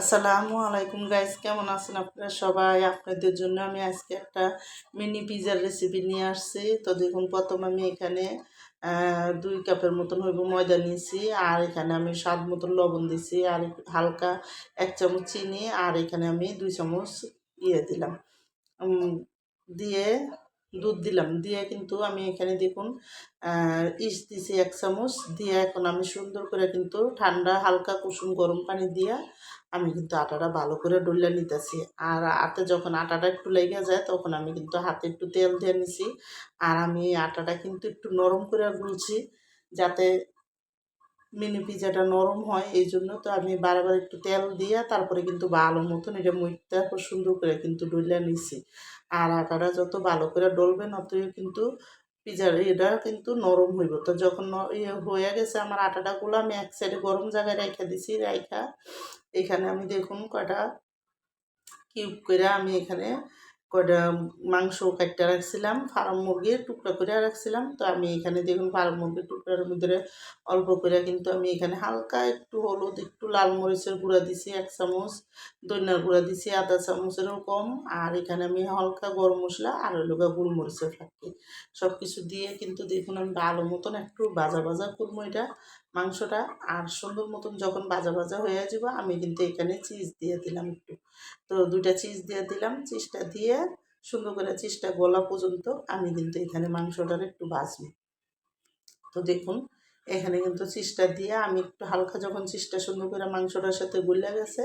আসসালামু আলাইকুম গাইস কেমন আছেন আপনারা সবাই? আপনাদের জন্য আমি আজকে একটা মিনি পিজার রেসিপি নিয়ে আসছি। তো দেখুন, প্রথম আমি এখানে দুই কাপের মতন হইব ময়দা নিয়েছি, আর এখানে আমি স্বাদ মতন লবণ দিছি আর হালকা এক চামচ চিনি, আর এখানে আমি দুই চামচ ইয়ে দিলাম। দিয়ে দুধ দিলাম। দিয়ে কিন্তু আমি এখানে দেখুন ইস দিছি এক চামচ। দিয়ে এখন আমি সুন্দর করে কিন্তু ঠান্ডা হালকা কুসুম গরম পানি দিয়ে আমি কিন্তু আটাটা ভালো করে ডলে নিতেছি। আর হাতে যখন আটাটা একটু লেগে যায়, তখন আমি কিন্তু হাতে একটু তেল দিয়ে নিছি। আর আমি আটাটা কিন্তু একটু নরম করে গুলছি, যাতে মিনি পিজাটা নরম হয়, এই জন্য তো আমি বারবার একটু তেল দিয়ে তারপরে কিন্তু ভালো মতন এটা মুইটা খুব সুন্দর করে কিন্তু ডলে নিছি। আর আটাটা যত ভালো করে ডলবে ততই কিন্তু পিজার এটা কিন্তু নরম হইব। তো যখন ইয়ে হয়ে গেছে আমার আটাটা গুলো, আমি এক সাইডে গরম জায়গায় রেখে দিছি, রাইখা এখানে আমি দেখুন কটা কিউব করে আমি এখানে মাংস কাটতে রাখছিলাম, ফার্ম মুরগির টুকরা করে রাখছিলাম। তো আমি এখানে দেখুন ফার্ম মুরগির টুকরার মধ্যে অল্প করে কিন্তু আমি এখানে হালকা একটু হলুদ, একটু লাল মরিচের গুঁড়া দিছি, এক চামচ। ধনিয়ার গুঁড়া দিছি, আধা চামচেরও কম। আর এখানে আমি হালকা গরম মশলা আর গা গোলমরিচের ফাঁকি সব কিছু দিয়ে কিন্তু দেখুন আমি ভালো মতন একটু ভাজা ভাজা করব এটা। মাংসটা আর সুন্দর মতন যখন ভাজা ভাজা হয়ে যাব আমি কিন্তু এখানে চিজ দিয়ে দিলাম একটু। তো দুইটা চিজ দিয়ে দিলাম চিজটা দিয়ে সুন্দর করে চিজটা গলা পর্যন্ত আমি কিন্তু এখানে মাংসটার একটু ভাজবো। তো দেখুন, এখানে কিন্তু চিজটা দিয়ে আমি একটু হালকা যখন চিজটা সুন্দর করে মাংসটার সাথে গলে গেছে,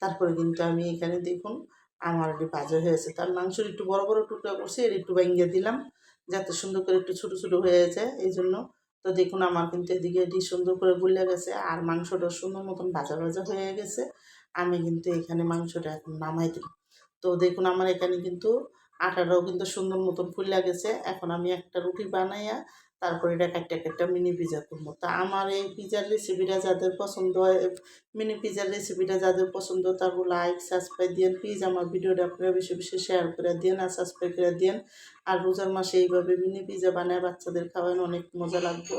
তারপরে কিন্তু আমি এখানে দেখুন, আমার একটু ভাজা হয়েছে, তার মাংসর একটু বড় বড় টুকরা করছি, এর একটু ভেঙে দিলাম, যাতে সুন্দর করে একটু ছোটো ছোটো হয়ে যায় এই জন্য তো দেখুন, আমার কিন্তু এদিকে এটি সুন্দর করে গুলে গেছে আর মাংসটা সুন্দর মতন ভাজা ভাজা হয়ে গেছে। আমি কিন্তু এখানে মাংসটা এখন নামাই দিই তো দেখুন, আমার এখানে কিন্তু আটাটাও কিন্তু সুন্দর মতন ফুল গেছে। এখন আমি একটা রুটি বানাইয়া তারপরে এটা কাটটা কাটটা মিনি পিজা করব। তা আমার এই পিজার রেসিপিটা যাদের পছন্দ হয় মিনি পিজার রেসিপিটা যাদের পছন্দ তারপর লাইক সাবস্ক্রাইব দিন প্লিজ আমার ভিডিওটা আপনারা বেশি বেশি শেয়ার করে দিন আর সাবস্ক্রাইব করে দিন আর রোজার মাসে এইভাবে মিনি পিজা বানায়, বাচ্চাদের খাওয়ানো অনেক মজা লাগবে।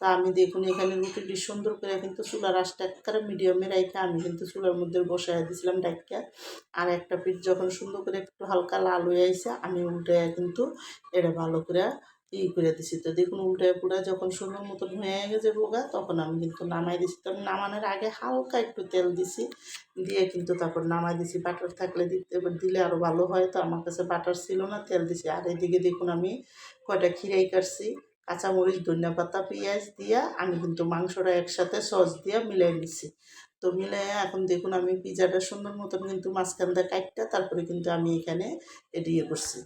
তা আমি দেখুন, এখানে রুটিটি সুন্দর করে কিন্তু চুলার আশটা একেবারে মিডিয়ামে রেখে আমি কিন্তু চুলার মধ্যে বসাই দিয়েছিলাম ডাইকা আর একটা পিঠ যখন সুন্দর করে একটু হালকা লাল হয়ে আইসে আমি উল্টে কিন্তু এটা ভালো করে ই করে দিছি। তো দেখুন, উল্টে পুরা যখন সুন্দর মতন হয়ে গেছে বোগা তখন আমি কিন্তু নামাই দিছি। তো আমি নামানোর আগে হালকা একটু তেল দিছি। দিয়ে কিন্তু তারপর নামাই দিছি। বাটার থাকলে দিতে দিলে আরও ভালো হয়। তো আমার কাছে বাটার ছিল না, তেল দিছি। আর এদিকে দেখুন, আমি কয়টা খিরাই কাটছি। কাঁচামরিচ ধনিয়া পাতা পেঁয়াজ দিয়া আমি কিন্তু মাংসটা একসাথে সস দিয়ে মিলাই নিছি। তো মিলাই এখন দেখুন, আমি পিজাটা সুন্দর মতন কিন্তু মাঝখান দিয়ে কাটটা তারপরে কিন্তু আমি এখানে এটি ইয়ে করছি।